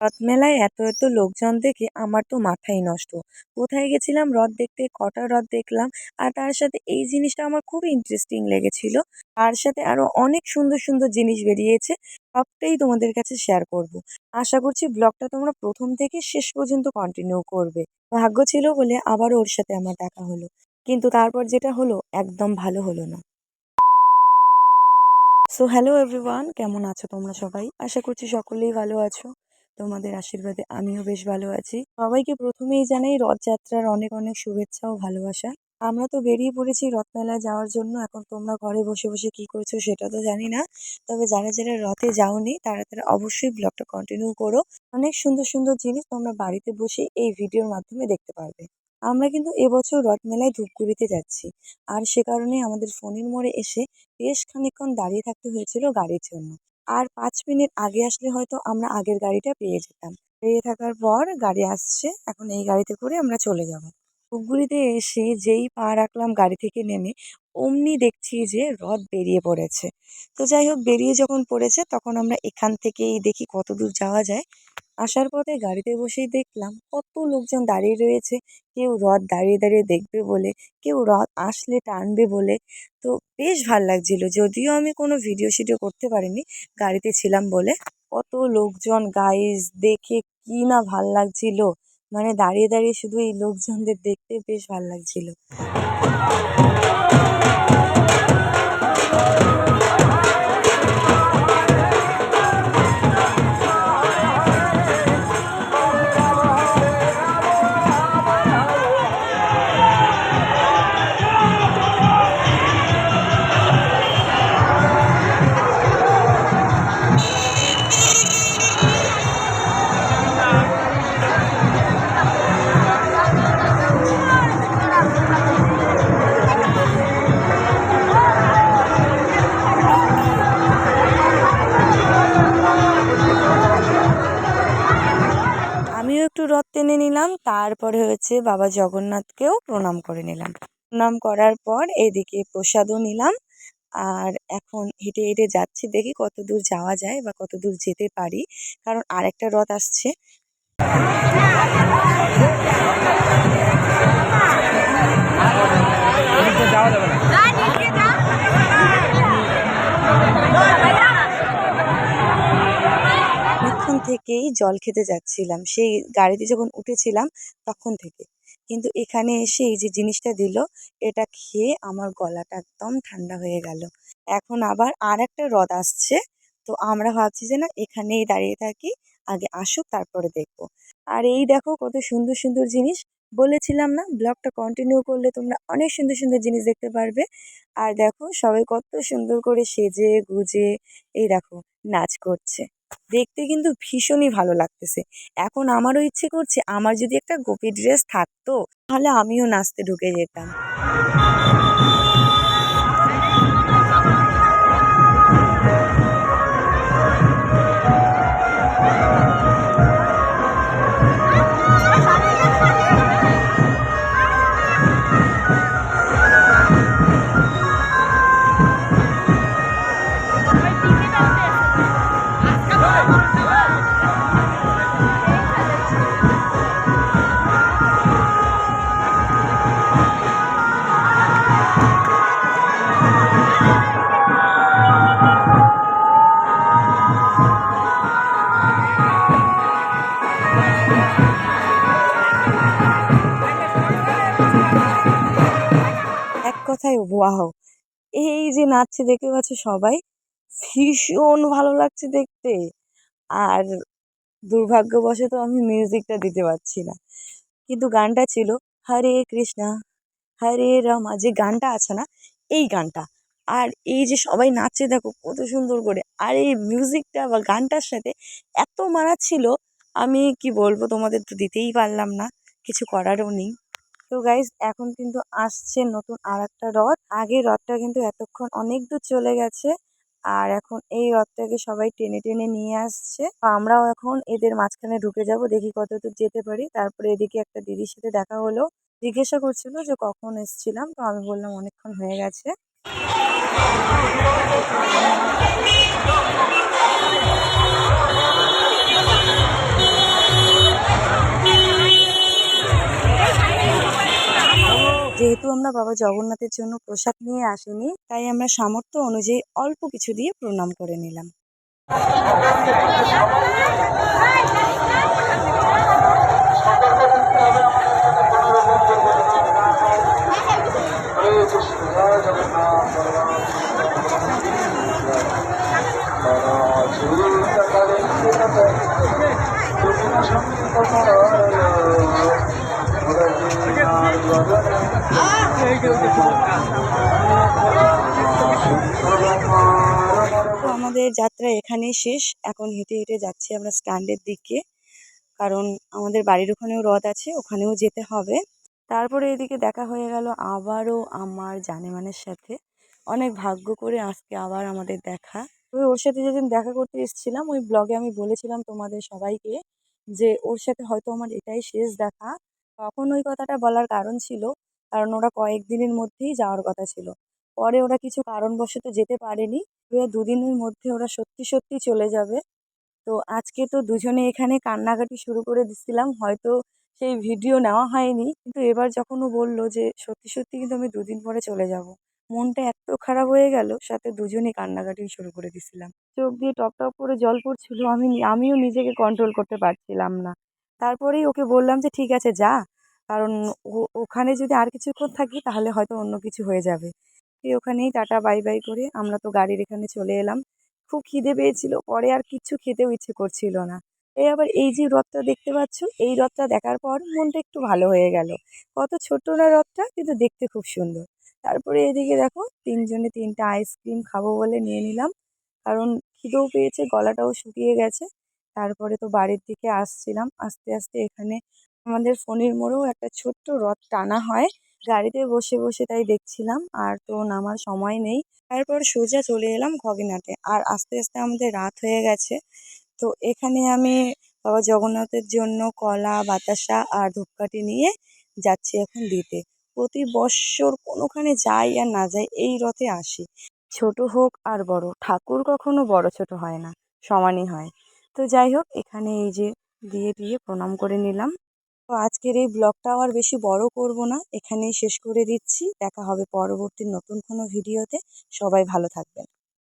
রথ মেলায় এত এত লোকজন দেখে আমার তো মাথাই নষ্ট। কোথায় গেছিলাম রথ দেখতে, কটা রথ দেখলাম, আর তার সাথে এই জিনিসটা আমার খুবই ইন্টারেস্টিং লেগেছিল। তার সাথে আরও অনেক সুন্দর সুন্দর জিনিস বেরিয়েছে, সবটাই তোমাদের কাছে শেয়ার করব। আশা করছি ব্লগটা তোমরা প্রথম থেকে শেষ পর্যন্ত কন্টিনিউ করবে। ভাগ্য ছিল বলে আবারও ওর সাথে আমার দেখা হলো। কিন্তু তারপর যেটা হলো, একদম ভালো হলো না। সো হ্যালো এভরিওয়ান কেমন আছো তোমরা সবাই? আশা করছি সকলেই ভালো আছো। তোমাদের আশীর্বাদে আমিও বেশ ভালো আছি। সবাইকে প্রথমেই জানাই রথযাত্রার অনেক অনেক শুভেচ্ছা ও ভালোবাসা। আমরা তো বেরিয়ে পড়েছি রথমেলায় যাওয়ার জন্য। এখন তোমরা ঘরে বসে বসে কি করছ সেটা তো জানি না। তবে যারা যারা রথে যাওনি, তারা তারা অবশ্যই ব্লগটা কন্টিনিউ করো। অনেক সুন্দর সুন্দর জিনিস তোমরা বাড়িতে বসে এই ভিডিওর মাধ্যমে দেখতে পারবে। আমরা কিন্তু এবছর রথমেলায় ধূপগুড়িতে যাচ্ছি। আর সে কারণে আমাদের ফোনের মোড়ে এসে বেশ খানিকক্ষণ দাঁড়িয়ে থাকতে হয়েছিল গাড়ির জন্য। আর পাঁচ মিনিট আগে আসলে হয়তো আমরা আগের গাড়িটা পেয়ে যেতাম। পেয়ে থাকার পর গাড়ি আসছে, এখন এই গাড়িতে করে আমরা চলে যাব। ধূপগুড়িতে এসে যেই পা রাখলাম গাড়ি থেকে নেমে, অমনি দেখছি যে রথ বেরিয়ে পড়েছে। তো যাই হোক, বেরিয়ে যখন পড়েছে তখন আমরা এখান থেকেই দেখি কত দূর যাওয়া যায়। আসার পথে গাড়িতে বসেই দেখলাম কত লোকজন দাঁড়িয়ে রয়েছে। কেউ রথ দাঁড়িয়ে দাঁড়িয়ে দেখবে বলে, কেউ রথ আসলে টানবে বলে। তো বেশ ভালো লাগছিল। যদিও আমি কোনো ভিডিও শিডিও করতে পারিনি, গাড়িতে ছিলাম বলে। কত লোকজন গাইজ দেখে কি না ভালো লাগছিল। মানে দাঁড়িয়ে দাঁড়িয়ে শুধু এই লোকজনদের দেখতে বেশ ভালো লাগছিল। রথ টেনে নিলাম, তারপরে হচ্ছে বাবা জগন্নাথকেও প্রণাম করে নিলাম। প্রণাম করার পর এদিকে প্রসাদও নিলাম। আর এখন হেঁটে হেঁটে যাচ্ছি, দেখি কত দূর যাওয়া যায় বা কত দূর যেতে পারি। কারণ আরেকটা রথ আসছে। অনেকক্ষণ থেকেই জল খেতে যাচ্ছিলাম। সেই গাড়িতে যখন উঠেছিলাম তখন থেকে। কিন্তু এখানে এসে এই যে জিনিসটা দিল, এটা খেয়ে আমার গলাটা একদম ঠান্ডা হয়ে গেল। এখন আবার আর একটা হ্রদ আসছে। তো আমরা ভাবছি যে না, এখানেই দাঁড়িয়ে থাকি, আগে আসুক, তারপরে দেখব। আর এই দেখো কত সুন্দর সুন্দর জিনিস। বলেছিলাম না, ব্লগটা কন্টিনিউ করলে তোমরা অনেক সুন্দর সুন্দর জিনিস দেখতে পারবে। আর দেখো সবাই কত সুন্দর করে সেজে, গুজে, এই দেখো নাচ করছে। দেখতে কিন্তু ভীষণই ভালো লাগতেছে। এখন আমারও ইচ্ছে করছে আমার যদি একটা গোপী ড্রেস থাকতো, তাহলে আমিও নাচতে ঢুকে যেতাম। কথায় ওয়াও। এই যে নাচছে দেখতে পাচ্ছ সবাই, ভীষণ ভালো লাগছে দেখতে। আর দুর্ভাগ্যবশত আমি মিউজিকটা দিতে পারছি না। কিন্তু গানটা ছিল হরে কৃষ্ণা, হরে রামা যে গানটা আছে না, এই গানটা। আর এই যে সবাই নাচছে দেখো কত সুন্দর করে। আর এই মিউজিকটা বা গানটার সাথে এত মানাচ্ছিল আমি কি বলব তোমাদের তো দিতেই পারলাম না, কিছু করারও নেই। তো গাইজ এখন কিন্তু আসছে নতুন আর একটা রথ। আগের রথটা কিন্তু এতক্ষণ অনেক দূর চলে গেছে আর এখন এই রথটাকে সবাই টেনে টেনে নিয়ে আসছে। আমরাও এখন এদের মাঝখানে ঢুকে যাব, দেখি কত দূর যেতে পারি। তারপরে এদিকে একটা দিদির সাথে দেখা হলো, জিজ্ঞাসা করছিল যে কখন এসছিলাম, তো আমি বললাম অনেকক্ষণ হয়ে গেছে। আমরা বাবা জগন্নাথের জন্য প্রসাদ নিয়ে আসিনি, তাই আমরা সামর্থ্য অনুযায়ী অল্প কিছু দিয়ে প্রণাম করে নিলাম। আমাদের যাত্রা এখানেই শেষ। এখন হেঁটে হেঁটে যাচ্ছি আমরা স্ট্যান্ডের দিকে। কারণ আমাদের বাড়ির ওখানেও রথ আছে, ওখানেও যেতে হবে। তারপরে এদিকে দেখা হয়ে গেল আবারও আমার জানেমানের সাথে। অনেক ভাগ্য করে আজকে আবার আমাদের দেখা। তবে ওর সাথে যেদিন দেখা করতে এসেছিলাম, ওই ব্লগে আমি বলেছিলাম তোমাদের সবাইকে যে ওর সাথে হয়তো আমার এটাই শেষ দেখা। তখন ওই কথাটা বলার কারণ ছিল। কারণ ওরা কয়েকদিনের মধ্যেই যাওয়ার কথা ছিল। পরে ওরা কিছু কারণবশত যেতে পারেনি। দুদিনের মধ্যে ওরা সত্যি সত্যি চলে যাবে। তো আজকে তো দুজনে এখানে কান্নাকাটি শুরু করে দিচ্ছিলাম হয়তো সেই ভিডিও নেওয়া হয়নি। কিন্তু এবার যখন ও বলল যে, সত্যি সত্যি কিন্তু আমি দুদিন পরে চলে যাব। মনটা এত খারাপ হয়ে গেল, সাথে দুজনেই কান্নাকাটি শুরু করে দিছিলাম। চোখ দিয়ে টপ টপ করে জল পড়ছিল। আমি আমিও নিজেকে কন্ট্রোল করতে পারছিলাম না। তারপরেই ওকে বললাম যে, ঠিক আছে, যা। কারণ ওখানে যদি আর কিছুক্ষণ থাকি, তাহলে হয়তো অন্য কিছু হয়ে যাবে। এই ওখানেই টাটা, বাই বাই করে আমরা তো গাড়ির এখানে চলে এলাম। খুব খিদে পেয়েছিল, পরে আর কিচ্ছু খেতেও ইচ্ছে করছিল না। এই আবার এই যে রথটা দেখতে পাচ্ছ, এই রথটা দেখার পর মনটা একটু ভালো হয়ে গেল। কত ছোট না রথটা কিন্তু দেখতে খুব সুন্দর। তারপরে এদিকে দেখো, তিনজনে তিনটা আইসক্রিম খাব বলে নিয়ে নিলাম। কারণ খিদেও পেয়েছে, গলাটাও শুকিয়ে গেছে। তারপরে তো বাড়ির দিকে আসছিলাম। আস্তে আস্তে এখানে আমাদের ফোনের মোড়েও একটা ছোট্ট রথ টানা হয়। গাড়িতে বসে বসে তাই দেখছিলাম আর তো নামার সময় নেই। তারপর সোজা চলে এলাম ঘগিনাটে আর আস্তে আস্তে আমাদের রাত হয়ে গেছে। তো এখানে আমি বাবা জগন্নাথের জন্য কলা, বাতাসা আর ধূপকাঠি নিয়ে যাচ্ছি এখন দিতে। প্রতি বৎসর কোনোখানে যাই আর না যাই এই রথে আসি। ছোট হোক আর বড়। ঠাকুর কখনো বড় ছোট হয় না, সমানই হয়। তো যাই হোক, এখানে এই যে দিয়ে দিয়ে প্রণাম করে নিলাম। তো আজকের এই ব্লগটা আর বেশি বড় করব না, এখানেই শেষ করে দিচ্ছি। দেখা হবে পরবর্তী নতুন কোনো ভিডিওতে। সবাই ভালো থাকবেন।